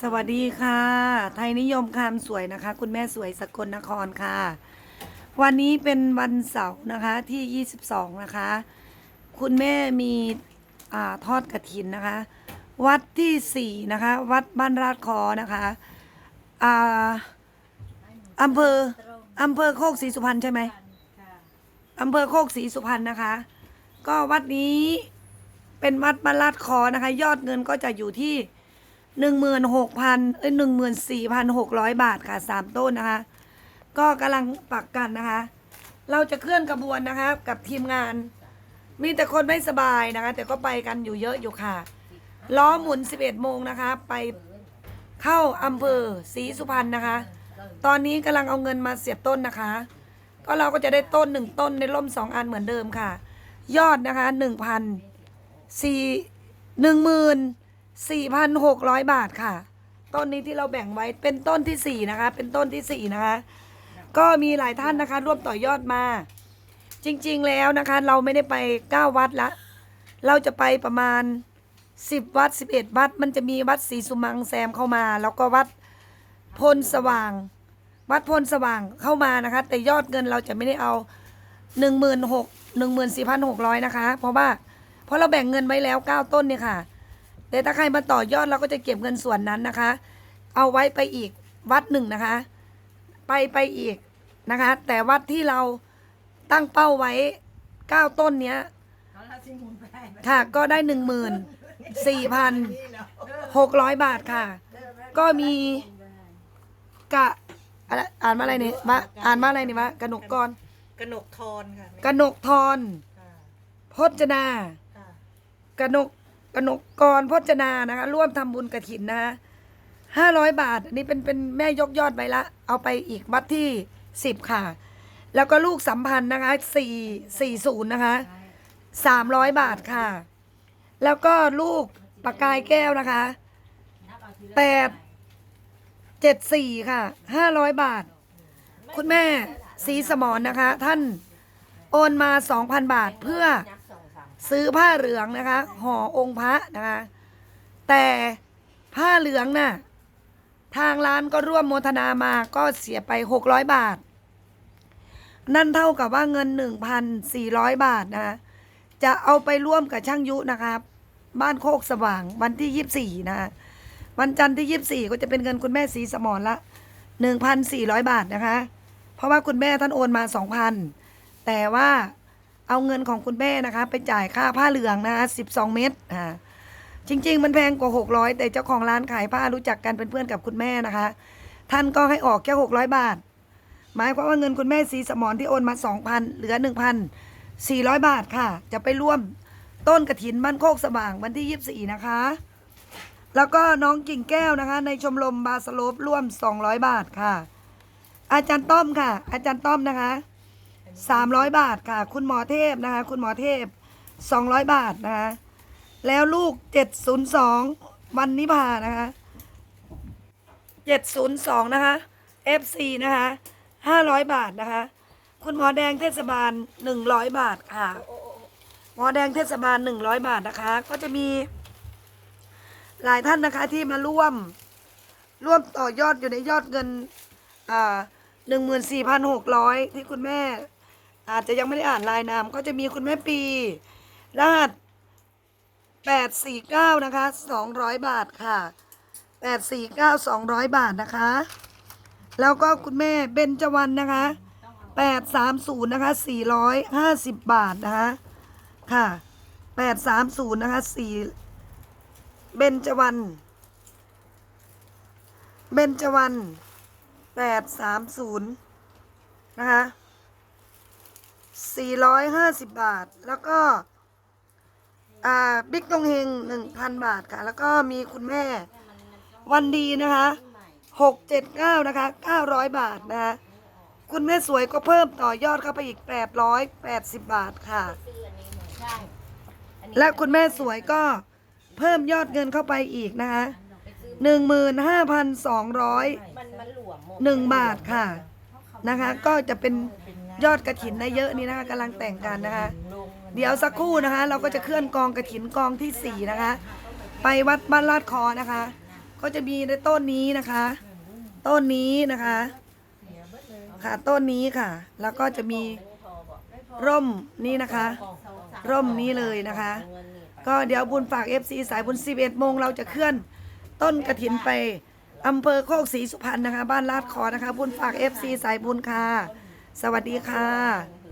สวัสดีค่ะ ไทยนิยมคำสวยนะคะ คุณแม่สวยสกลนครค่ะ วันนี้เป็นวันเสาร์นะคะที่ 22 นะคะ คุณแม่มีอ่าทอดกระถินนะคะ วัดที่ 4 นะคะ วัดบ้านราดคอนะคะอ่าอำเภออำเภอโคกศรีสุพรรณใช่ไหมอำเภอโคกศรีสุพรรณนะคะ ก็วัดนี้เป็นวัดบ้านราดคอนะคะ ยอดเงินก็จะอยู่ที่ หนึ่งหมื่นหกพันเอ้ยหนึ่งหมื่นสี่พันหกร้อยบาทค่ะสามต้นนะคะ ก็กำลังปักกันนะคะ เราจะเคลื่อนกระบวนนะคะ กับทีมงาน มีแต่คนไม่สบายนะคะ แต่ก็ไปกันอยู่เยอะอยู่ค่ะ ล้อหมุน 11 โมงนะคะ ไปเข้าอำเภอศรีสุพรรณนะคะ ตอนนี้กำลังเอาเงินมาเสียบต้นนะคะ ก็เราก็จะได้ต้นหนึ่งต้นในร่มสองอันเหมือนเดิมค่ะ ยอดนะคะหนึ่งพันสี่หนึ่งหมื่น สี่พันหกร้อยบาทค่ะ ต้นนี้ที่เราแบ่งไว้เป็นต้นที่สี่นะคะ เป็นต้นที่สี่นะคะ ก็มีหลายท่านนะคะ ร่วมต่อยอดมา จริงๆแล้วนะคะ เราไม่ได้ไปเก้าวัดละ เราจะไปประมาณสิบวัดสิบเอ็ดวัด มันจะมีวัดศรีสุมังแซมเข้ามา แล้วก็วัดพลสว่าง วัดพลสว่างเข้ามานะคะ แต่ยอดเงินเราจะไม่ได้เอาหนึ่งหมื่นหกหนึ่งหมื่นสี่พันหกร้อยนะคะ เพราะว่าเพราะเราแบ่งเงินไว้แล้วเก้าต้นเนี่ยค่ะ แต่ถ้าใครมาต่อยอดเราก็จะเก็บเงินส่วนนั้นนะคะ เอาไว้ไปอีกวัดหนึ่งนะคะ ไปไปอีกนะคะ แต่วัดที่เราตั้งเป้าไว้เก้าต้นเนี้ยค่ะก็ได้หนึ่งหมื่นสี่พันหกร้อยบาทค่ะ ก็มีกะอะไรอ่านว่าอะไรเนี่ยมาอ่านว่าอะไรเนี่ยวะกนกกรกระหนกทอนค่ะกนกทรค่ะพจนาค่ะกนก กนกกรพจนานะคะ ร่วมทำบุญกระถินนะคะห้าร้อยบาท อันนี้เป็นเป็นแม่ยกยอดไปละ เอาไปอีกวัดที่สิบค่ะ แล้วก็ลูกสัมพันธ์นะคะสี่สี่ศูนย์นะคะสามร้อยบาทค่ะ แล้วก็ลูกปากกายแก้วนะคะแปดเจ็ดสี่ค่ะห้าร้อยบาท คุณแม่สีสมอนนะคะ ท่านโอนมาสองพันบาทเพื่อ ซื้อผ้าเหลืองนะคะห่อองค์พระนะคะ แต่ผ้าเหลืองน่ะทางร้านก็ร่วมโมทนามาก็เสียไปหกร้อยบาท นั่นเท่ากับว่าเงินหนึ่งพันสี่ร้อยบาทนะคะจะเอาไปร่วมกับช่างยุนะครับ บ้านโคกสว่างวันที่ยี่สี่นะคะวันจันทร์ที่ยี่สี่ก็จะเป็นเงินคุณแม่สีสมอนละหนึ่งพันสี่ร้อยบาทนะคะ เพราะว่าคุณแม่ท่านโอนมาสองพันแต่ว่า เอาเงินของคุณแม่นะคะ ไปจ่ายค่าผ้าเหลืองนะคะ12เม็ดอ่าจริง ๆ มันแพงกว่า600แต่เจ้าของร้านขายผ้ารู้จักกันเป็นเพื่อนกับคุณแม่นะคะ ท่านก็ให้ออกแค่600บาท หมายความว่าเงินคุณแม่สีสมอนที่โอนมา2,000เหลือ1,400บาทค่ะ จะไปร่วมต้นกระถินบ้านโคกสว่างวันที่24นะคะ แล้วก็น้องกิ่งแก้วนะคะ ในชมรมบาสโลปร่วม200บาทค่ะ อาจารย์ต้อมค่ะ อาจารย์ต้อมนะคะ สามร้อยบาทค่ะ คุณหมอเทพนะคะ คุณหมอเทพสองร้อยบาทนะคะ แล้วลูกเจ็ดศูนย์สองวันนิพานะคะเจ็ดศูนย์สองนะคะ FC นะคะห้าร้อยบาทนะคะ คุณหมอแดงเทศบาลหนึ่งร้อยบาทค่ะ หมอแดงเทศบาลหนึ่งร้อยบาทนะคะ ก็จะมีหลายท่านนะคะที่มาร่วมร่วมต่อยอดอยู่ในยอดเงินอ่าหนึ่งหมื่นสี่พันหกร้อยที่คุณแม่ อาจจะยังไม่ได้อ่านรายนาม ก็จะมีคุณแม่ปีรหัสแปดสี่เก้านะคะสองร้อยบาทค่ะแปดสี่เก้าสองร้อยบาทนะคะ แล้วก็คุณแม่เบญจวรรณนะคะแปดสามศูนย์นะคะสี่ร้อยห้าสิบบาทนะคะค่ะแปดสามศูนย์นะคะสี่เบญจวรรณเบญจวรรณแปดสามศูนย์นะคะ สี่ร้อยห้าสิบบาท แล้วก็อ่าบิ๊กตงเฮงหนึ่งพันบาทค่ะ แล้วก็มีคุณแม่วันดีนะคะหกเจ็ดเก้านะคะเก้าร้อยบาทนะคะคุณแม่สวยก็เพิ่มต่อยอดเข้าไปอีกแปดร้อยแปดสิบบาทค่ะ และคุณแม่สวยก็เพิ่มยอดเงินเข้าไปอีกนะคะหนึ่งหมื่นห้าพันสองร้อยหนึ่งบาทค่ะนะคะ ก็จะเป็น ยอดกระถินได้เยอะนี่นะคะกำลังแต่งกันนะคะ เดี๋ยวสักครู่นะคะ เราก็จะเคลื่อนกองกระถินกองที่สี่นะคะ ไปวัดบ้านลาดคอนะคะ ก็จะมีในต้นนี้นะคะ ต้นนี้นะคะ ค่ะต้นนี้ค่ะ แล้วก็จะมีร่มนี่นะคะ ร่มนี้เลยนะคะ ก็เดี๋ยวบุญฝาก FC สายบุญ11โมงเราจะเคลื่อนต้นกระถินไปอำเภอโคกศรีสุพรรณนะคะ บ้านลาดคอนะคะ บุญฝาก FC สายบุญค่ะ สวัสดีค่ะ